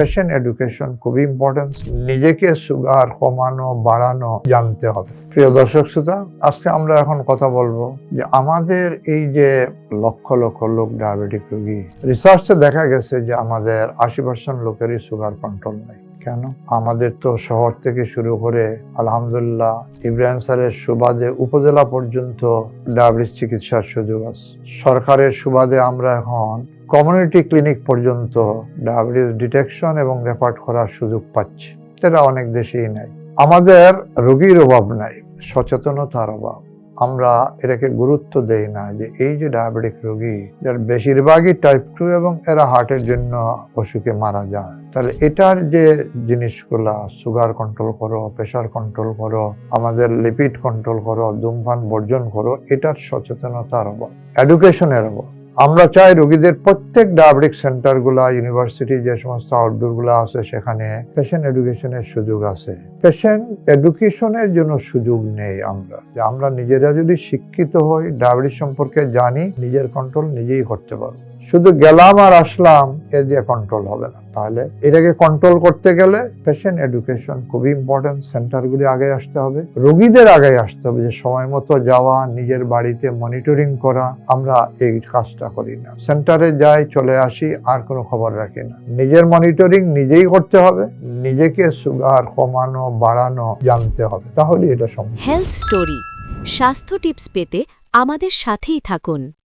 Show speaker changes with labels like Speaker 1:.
Speaker 1: Patient education খুব important নিজেকে sugar কমানো, বাড়ানো জানতে হবে। প্রিয় দর্শক শ্রোতা, আজকে আমরা এখন কথা বলব যে আমাদের এই যে লক্ষ লক্ষ লোক ডায়াবেটিক রোগী রিসার্চে দেখা গেছে যে আমাদের আশি পার্সেন্ট লোকেরই সুগার কন্ট্রোল নেই। কেন? আমাদের তো শহর থেকে শুরু করে আলহামদুলিল্লাহ ইব্রাহিম স্যারের সুবাদে উপজেলা পর্যন্ত ডায়াবেটিস চিকিৎসার সুযোগ আছে। সরকারের সুবাদে আমরা এখন কমিউনিটি ক্লিনিক পর্যন্ত ডায়াবেটিস ডিটেকশন এবং রেপার্ট করার সুযোগ পাচ্ছে। এটা অনেক দেশেই নাই। আমাদের রোগীর অভাব নাই, সচেতনতার অভাব। আমরা এটাকে গুরুত্ব দেই না যে এই যে ডায়াবেটিক রোগী, যার বেশিরভাগই টাইপ টু এবং এরা হার্টের জন্য অসুখে মারা যায়। তাহলে এটার যে জিনিসগুলা সুগার কন্ট্রোল করো প্রেশার কন্ট্রোল করো, আমাদের লিপিড কন্ট্রোল করো, ধূমপান বর্জন করো, এটার সচেতনতার অভাব এডুকেশনের অভাব। আমরা চাই রোগীদের প্রত্যেক ডায়াবেটিক সেন্টারগুলো, ইউনিভার্সিটি যে সমস্ত আউটডোরগুলা আছে সেখানে পেশেন্ট এডুকেশনের সুযোগ আছে। পেশেন্ট এডুকেশনের জন্য সুযোগ নেই আমরা। যে আমরা নিজেরা যদি শিক্ষিত হই, ডায়াবেটিস সম্পর্কে জানি, নিজের কন্ট্রোল নিজেই করতে পারব। শুধু গেলাম আর আসলাম এ দিয়ে কন্ট্রোল হবে না। তাহলে এটাকে কন্ট্রোল করতে গেলে পেশেন্ট এডুকেশন খুবই ইম্পর্টেন্ট সেন্টারগুলি আগে আসতে হবে। রোগীদের আগে আসতে হবে, যে সময় মতো যাওয়া, নিজের বাড়িতে মনিটরিং করা, আমরা এই কাজটা করি না। সেন্টারে যাই, চলে আসি, আর কোনো খবর রাখি না। নিজের মনিটরিং নিজেই করতে হবে, নিজেকে সুগার কমানো, বাড়ানো জানতে হবে। তাহলে এটা সম্ভব।
Speaker 2: হেলথ স্টোরি স্বাস্থ্য টিপস পেতে আমাদের সাথেই থাকুন।